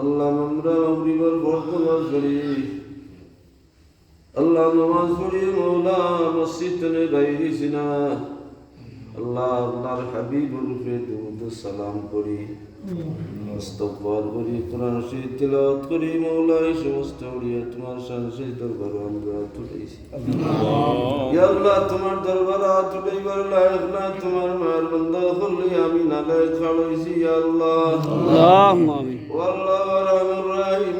আল্লাহ আমরা অমরিবার ভক্ত নাজ করি আল্লাহ নমাজ পড়িয়ে মৌলা মসজিদ বাইরিস না আল্লাহ আল্লাহর হাবিবুল উপরে সালাম করি। মুস্তকবার করি কোরআন শরীফ তেলাওয়াত করি মওলা সমস্ত উড়িয়া তোমার শান দরবার আমরা তুলেছি। ইয়া আল্লাহ তোমার দরবার তুলেইবার লায়ক না তোমার মায়ের বান্দা হলি আমি না লায়ক খাড়াইছি ইয়া আল্লাহ। আল্লাহ। আমিন ওয়াল্লাহু রাহমান রাহিম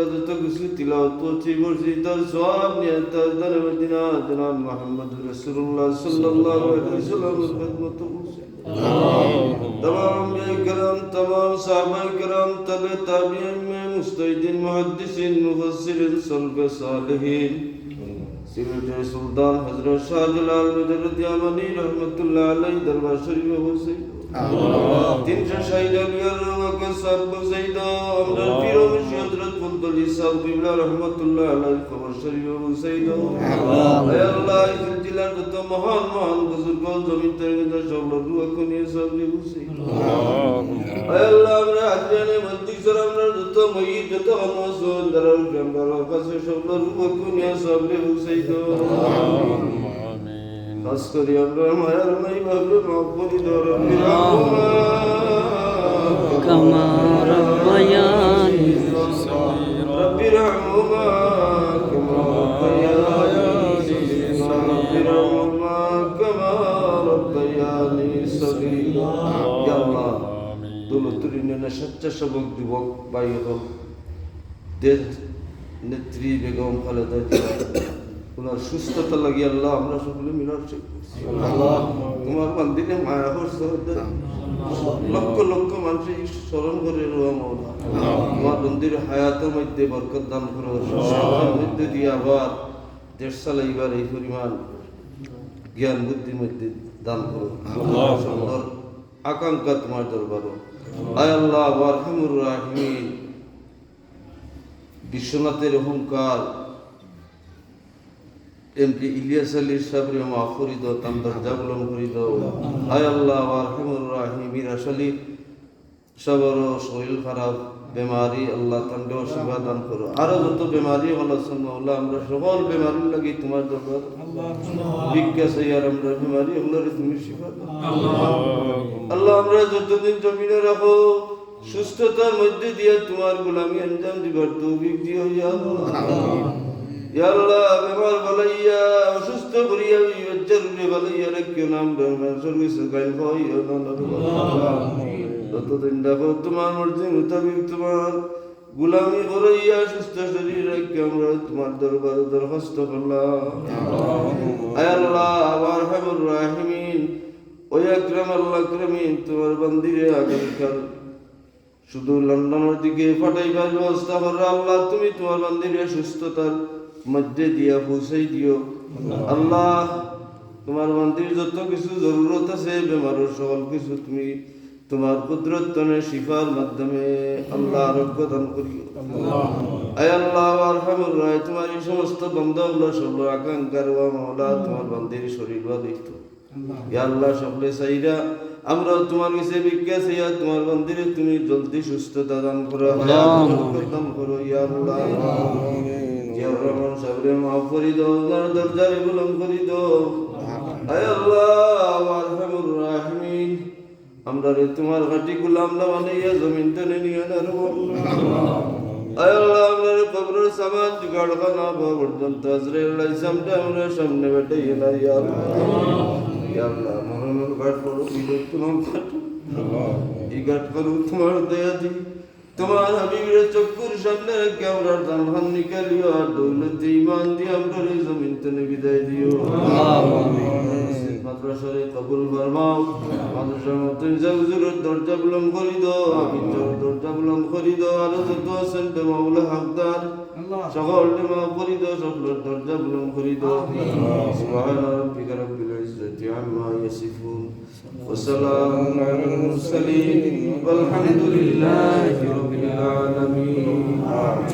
وجودة تقسل تلاوة مرشد الصواب نيات دار مدينة دنا محمد رسول الله صلى الله عليه وسلم خدمة تمام کرام تمام صحابہ کرام تب تابعین میں مستجدین محدثین مفسرین صلب صالحین سیرت سلطان حضرت شاہ جلال مدرد یامنی رحمت اللہ علیہ دربار شریف حسین তিনশো ষাট আগে সর্বসাইদ আমরা প্রিয় হজরত হযরত ফুলতলি সাহেব কিবলা রহমাতুল্লাহ আলাইহি খবর শরীফ সৈদ আয় আল্লাহ এই সিলসিলার যত মহান মহান বুজুর্গ জমিন থেকে সব রুয়াকে নিয়ে সব হুসেন আয় আল্লাহ আমরা আজরানে মসজিদ আমরা যত ময়িত যত আমসন দারাল গ্রামবার কাছে সব রুয়াকে নিয়ে সব হুসেন খাস করে আমরা মায়ার মাই ভাবলে মাফ করি দর كما ربياني আল্লাহ যুবক বাই হোক নেত্রী বেগম খালেদা জিয়া ওনার সুস্থতা লাগি আল্লাহ আমরা সকলে মিলার তোমার মন্দিরে মায়া করছে লক্ষ লক্ষ মানুষ স্মরণ করে রোয়া মৌলা তোমার মন্দির হায়াতের মধ্যে বরকত দান করো মধ্যে দিয়ে আবার দেড় সাল এইবার এই পরিমাণ জ্ঞান বুদ্ধির মধ্যে দান করো। সুন্দর আকাঙ্ক্ষা তোমার দরবার। আয় আল্লাহ ওয়ারহামুর রাহিমিন। বিশ্বনাথের অহংকার। এমপি ইলিয়াস আলীর সাবরে মাফ করি দাও তাম দরজা বুলন করি দাও আয় আল্লাহ আরহামুর রাহিম মিরাস আলী সবর শরীর খারাপ। বেমারি আল্লাহ তান্ডে শিবা দান করো। আরও যত বেমারি হলো আল্লাহ আমরা সকল বেমারি লাগি তোমার দরবার। ভিক্ষা আমরা বেমারি তুমি আল্লাহ। আমরা যতদিন জমিনে রাখো সুস্থতার মধ্যে দিয়ে তোমার গোলামি আঞ্জাম দিবার তৌফিক দিও ইয়া আল্লাহ। ইয়া আল্লাহ বেমার বালাইয়া অসুস্থ করিয়া বিবেচ্চার বালাইয়া রেখে নাম রহমান সর্বিস গাইল হইও না দেখো তোমার মর্জি মোতাবিক তোমার গুলামি করাইয়া সুস্থ শরীর রেখে আমরা তোমার দরবার দরখাস্ত করলাম আল্লাহ আবার হাবুর রাহিমিন ওই আকরাম আল্লাহ আকরামিন তোমার বান্দিরে আগামীকাল শুধু লন্ডনের দিকে ফাটাইবার ব্যবস্থা করো আল্লাহ তুমি তোমার মন্দিরে সুস্থতার মধ্যে দিয়া পৌঁছাই দিও। আল্লাহ তোমার মন্দির যত কিছু জরুরত আছে বেমারের সকল কিছু তুমি তোমার কুদরতনে শিফার মাধ্যমে আল্লাহ আরোগ্য দান করিও। আয় আল্লাহ আরহামুর রায় তোমার এই সমস্ত বন্ধগুলো সব আকাঙ্ক্ষার ওয়া মাওলা তোমার বান্দির শরীর বা দেখতো ইয়া আল্লাহ সকলে সাইরা আমরা তোমার কাছে ভিক্ষা চাইয়া তোমার মন্দিরে তুমি জলদি সুস্থতা দান করো দান করো ইয়া আল্লাহ। রহমান সাহেবের মাফ করি দাও ওনার দরজারে বুলন্দ করি দাও। আয় আল্লাহ আরহামুর রাহিমিন। আমরা রে তোমার ঘাটি গুলাম না বানাইয়া জমিন টেনে নিয়ে না রে আয় আল্লাহ আমরা রে কবরের সামান জুগাড় খানা বা পর্যন্ত আজরাইল ইসলামটা আমরা সামনে বেটাইয়া না ইয়া আল্লাহ। ইয়া আল্লাহ মহানুর ঘাট করো তোমার ঘাট এই ঘাট করো তোমার দয়া দি তোমার হাবিবের চক্ষুর সামনে রেখে আমরা জানহান নিকালিও আর দৌলতে ইমান দিয়ে আমরা এই জমিন তেনে বিদায় দিও। মাদ্রাসারে কবুল ফরমাও। মাদ্রাসার মতন জাউজুরের দরজা বুলম করি দাও আবিজর দরজা বুলন করি দাও আর যত আছেন তে মাওলা হকদার সকল মা করি দাও সকলের দরজা বুলন করি দাও সুবহান রাব্বিকা রাব্বিল ইজ্জাতি আম্মা ইয়াসিফুন وسلام على المرسلين والحمد لله رب العالمين